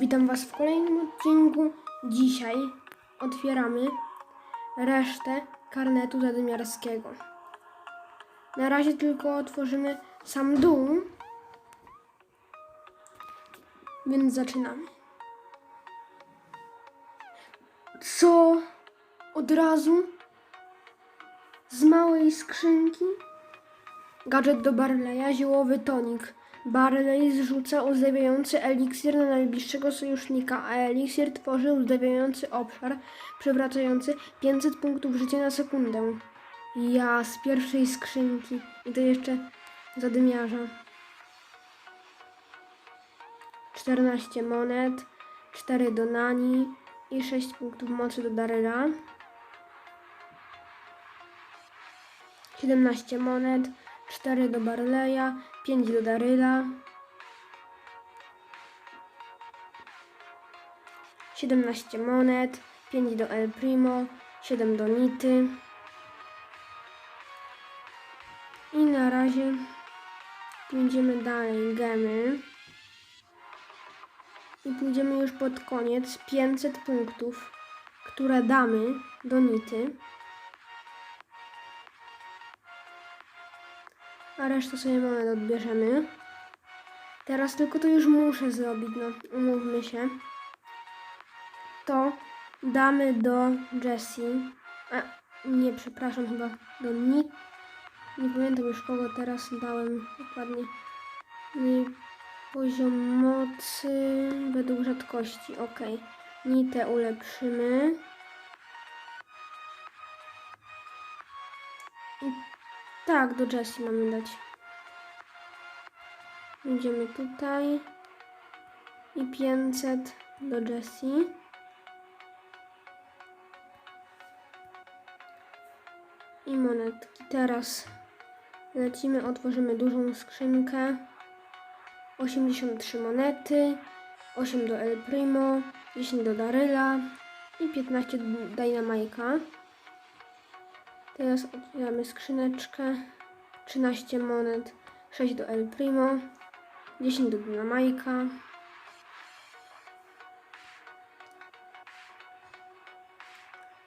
Witam Was w kolejnym odcinku. Dzisiaj otwieramy resztę karnetu zadymiarskiego. Na razie tylko otworzymy sam dół, więc zaczynamy. Co? Od razu? Z małej skrzynki? Gadżet do Barleya, ziołowy tonik. Barley zrzuca uzdrawiający eliksir na najbliższego sojusznika, a eliksir tworzy uzdrawiający obszar, przewracający 500 punktów życia na sekundę. Ja z pierwszej skrzynki. I to jeszcze zadymiarza. 14 monet, 4 do Nani i 6 punktów mocy do Daryla. 17 monet, 4 do Barleya, 5 do Daryla. 17 monet, 5 do El Primo, 7 do Nity. I na razie pójdziemy dalej gemy. I pójdziemy już pod koniec 500 punktów, które damy do Nity. Resztę sobie moment odbierzemy. Teraz tylko to już muszę zrobić, no umówmy się. To damy do Jessie. A nie, przepraszam, chyba do Nick. Nie pamiętam już kogo teraz dałem dokładnie. Poziom mocy według rzadkości. Ok. Nitę ulepszymy. Tak, do Jessie mamy dać. Idziemy tutaj. I 500 do Jessie. I monetki. Teraz lecimy, otworzymy dużą skrzynkę. 83 monety, 8 do El Primo, 10 do Daryla i 15 do Dynamajka. Teraz otwieramy skrzyneczkę. 13 monet, 6 do El Primo, 10 do Dynamajka.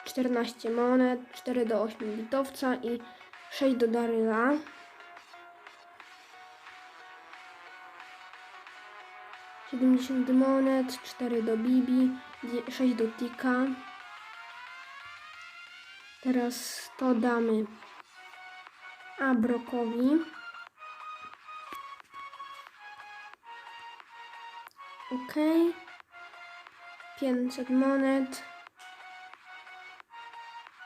Czternaście monet, 4 do 8 bitowca i 6 do Daryla. Siedemdziesiąt monet, 4 do Bibi, 6 do Tika. Teraz to damy Abrokowi. Ok. 500 monet.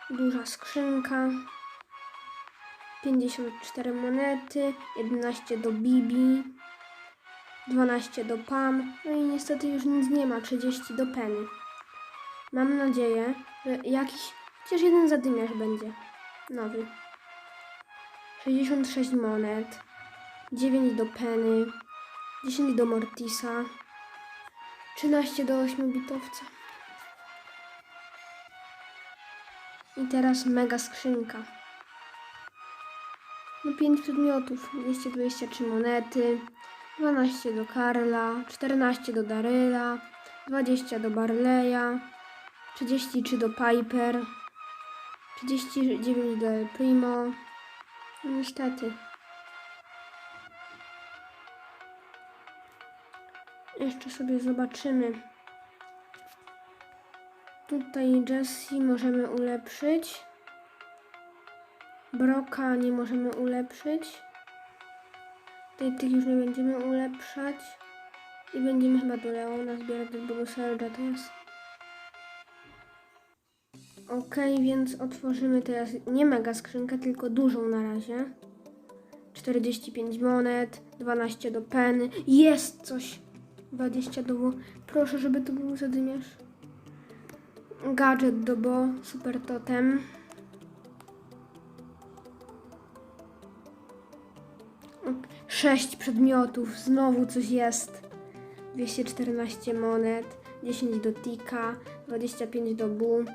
Duża skrzynka. 54 monety. 11 do Bibi. 12 do Pam. No i niestety już nic nie ma. 30 do Penny. Mam nadzieję, że jakiś Chociaż jeden zadymiarz będzie. Nowy. 66 monet. 9 do Penny. 10 do Mortisa. 13 do 8 bitowca. I teraz mega skrzynka. No 5 przedmiotów. 223 monety. 12 do Karla. 14 do Daryla. 20 do Barleya. 33 do Piper. 39 do El Primo. No niestety. Jeszcze sobie zobaczymy. Tutaj Jessie możemy ulepszyć. Broka nie możemy ulepszyć. Tutaj tych już nie będziemy ulepszać. I będziemy chyba do Leona zbierać do Bruselda teraz. Ok, więc otworzymy teraz nie mega skrzynkę, tylko dużą na razie. 45 monet, 12 do peny. Jest coś! 20 do. Proszę, żeby to był zadymiarz. Gadżet do bo, super totem. 6 przedmiotów, znowu coś jest. 214 monet, 10 do tika, 25 do bu.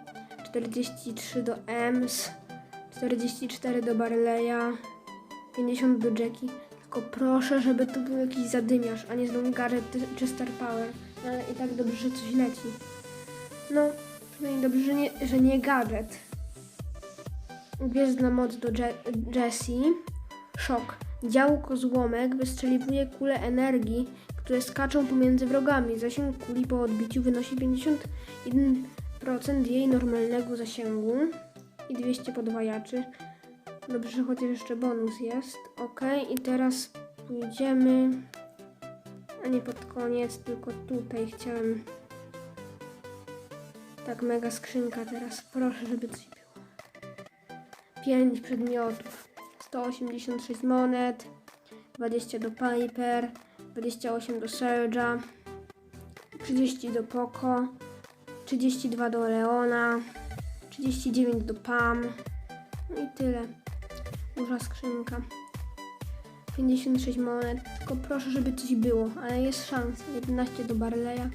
43 do Ems, 44 do Barleya, 50 do Jackie. Tylko proszę, żeby to był jakiś zadymiarz, a nie znowu Garrett czy Star Power. Ale i tak dobrze, że coś leci. No, przynajmniej dobrze, że nie, że nie gadżet. Gwiezdna moc do Je Jessie. Szok. Działko złomek wystrzeliwuje kule energii, które skaczą pomiędzy wrogami. Zasięg kuli po odbiciu wynosi 51% jej normalnego zasięgu i 200 podwajaczy. Dobrze, chociaż jeszcze bonus jest. Ok, i teraz pójdziemy. A nie pod koniec, tylko tutaj chciałem. Tak, mega skrzynka teraz. Proszę, żeby coś było. 5 przedmiotów. 186 monet. 20 do Piper. 28 do Serge'a. 30 do Poco. 32 do Leona. 39 do Pam. No i tyle. Duża skrzynka. 56 monet. Tylko proszę, żeby coś było, ale jest szansa. 11 do Barleya,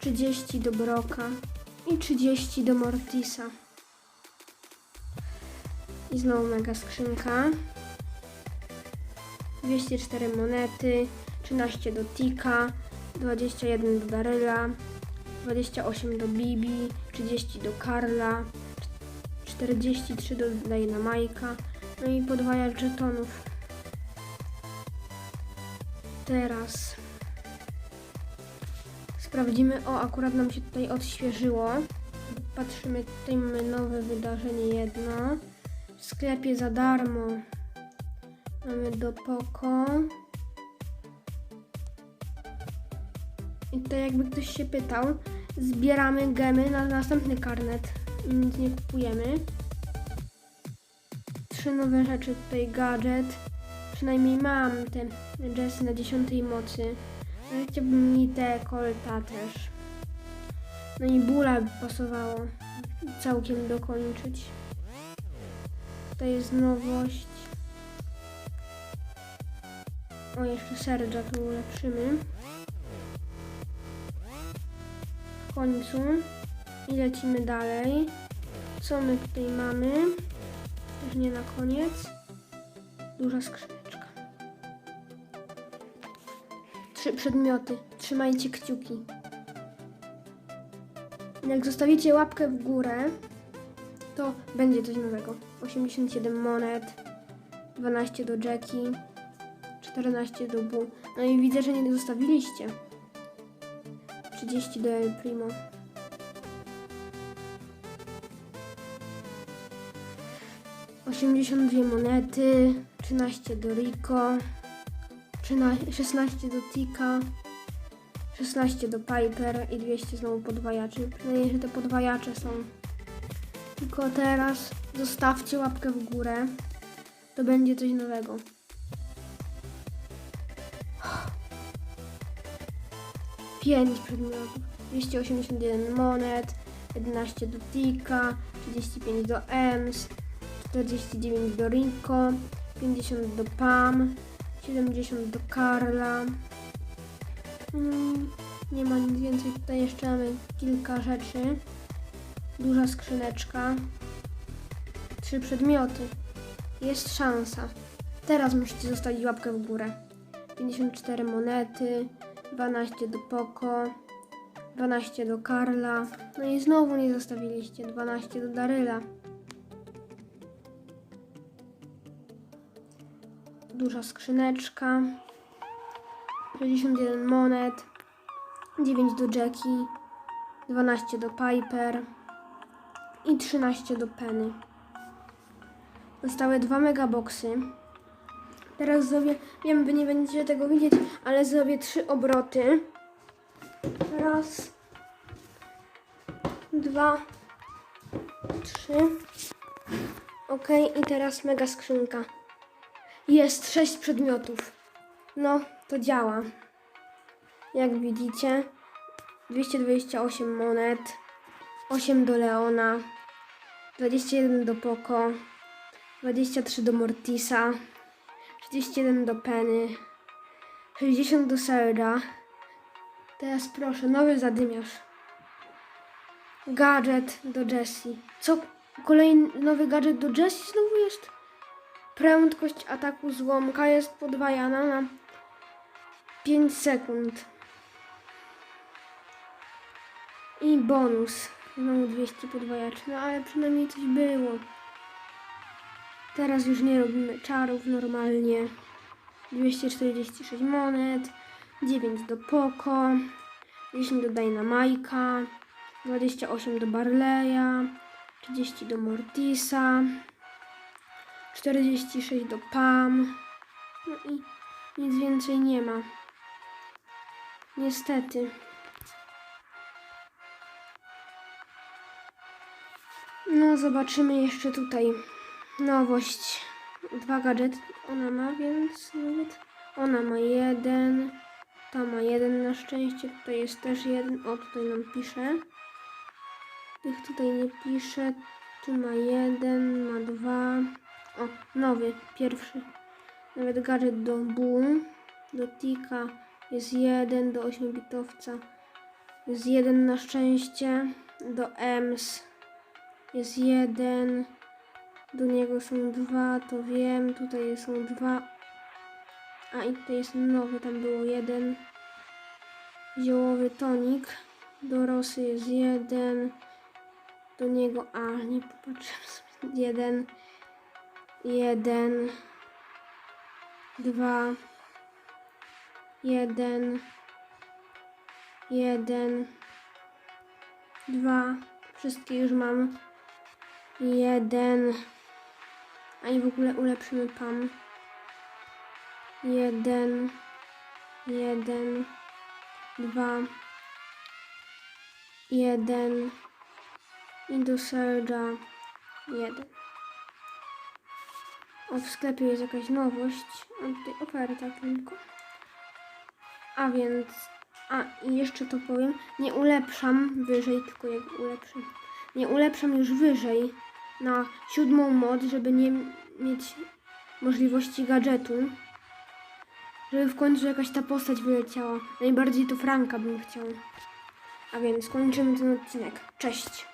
30 do Broka i 30 do Mortisa. I znowu mega skrzynka. 204 monety, 13 do Tika, 21 do Daryla, 28 do Bibi, 30 do Karla, 43 do Dynamajka, no i podwajacz żetonów. Teraz sprawdzimy. O, akurat nam się tutaj odświeżyło. Patrzymy, tutaj mamy nowe wydarzenie jedno. W sklepie za darmo mamy do Poko. I tutaj jakby ktoś się pytał, zbieramy gemy na następny karnet nic nie kupujemy. Trzy nowe rzeczy tutaj, gadżet. Przynajmniej mam te Jessy na dziesiątej mocy. Ale chciałbym mi te kolta też. No i bóla by pasowało całkiem dokończyć. To jest nowość. O, jeszcze Serge'a tu ulepszymy. Końcu. I lecimy dalej. Co my tutaj mamy? Też nie na koniec. Duża skrzyneczka. Trzy przedmioty. Trzymajcie kciuki. Jak zostawicie łapkę w górę, to będzie coś nowego. 87 monet, 12 do Jackie, 14 do Bu. No i widzę, że nie zostawiliście. 30 do El Primo. Osiemdziesiąt dwie monety, 13 do Rico, 13, 16 do Tika, 16 do Piper i 200 znowu podwajaczy. Przynajmniej, że te podwajacze są. Tylko teraz zostawcie łapkę w górę. To będzie coś nowego. Pięć przedmiotów. 281 monet, 11 do Tika, 35 do Ems, 49 do Rico, 50 do Pam, 70 do Karla. Mm, nie ma nic więcej. Tutaj jeszcze mamy kilka rzeczy. Duża skrzyneczka. Trzy przedmioty. Jest szansa. Teraz musicie zostawić łapkę w górę. 54 monety, 12 do Poko, 12 do Karla. No i znowu nie zostawiliście. 12 do Daryla. Duża skrzyneczka. 61 monet, 9 do Jackie, 12 do Piper i 13 do Penny. Zostały dwa megaboxy. Teraz zrobię, wiem, wy nie będziecie tego widzieć, ale zrobię trzy obroty. Raz, dwa, trzy. Ok, i teraz mega skrzynka. Jest sześć przedmiotów. No, to działa. Jak widzicie, 228 monet, 8 do Leona, 21 do Poco, 23 do Mortisa, 31 do Penny, 60 do Serda. Teraz proszę, nowy zadymiarz. Gadżet do Jessie. Co? Kolejny nowy gadżet do Jessie znowu jest? Prędkość ataku złomka jest podwajana na 5 sekund. I bonus. Znowu 200 podwajaczy, no ale przynajmniej coś było. Teraz już nie robimy czarów normalnie. 246 monet, 9 do Poco, 10 do Dynamajka, 28 do Barleya, 30 do Mortisa, 46 do Pam. No i nic więcej nie ma. Niestety. No, zobaczymy jeszcze tutaj nowość. Dwa gadżety ona ma, więc nawet ona ma jeden. Ta ma jeden na szczęście. Tutaj jest też jeden. O, tutaj nam pisze. Tych tutaj nie pisze. Tu ma jeden, ma dwa. O, nowy, pierwszy. Nawet gadżet do Boom, do Tika jest jeden, do 8-bitowca jest jeden na szczęście, do EMS jest jeden, do niego są dwa, to wiem, tutaj są dwa, a i tutaj jest nowy, tam było jeden, ziołowy tonik, do Rosy jest jeden, do niego, a nie popatrzyłem sobie, jeden, jeden, dwa, jeden, jeden, dwa, wszystkie już mam, jeden, a i w ogóle ulepszymy pan, jeden, jeden, dwa, jeden i do Surge'a jeden. O, w sklepie jest jakaś nowość. A tutaj oferta tylko. A więc, a i jeszcze to powiem, nie ulepszam wyżej, tylko jak ulepszam. Nie ulepszam już wyżej na siódmą moc, żeby nie mieć możliwości gadżetu. Żeby w końcu jakaś ta postać wyleciała. Najbardziej to Franka bym chciał. A więc kończymy ten odcinek. Cześć.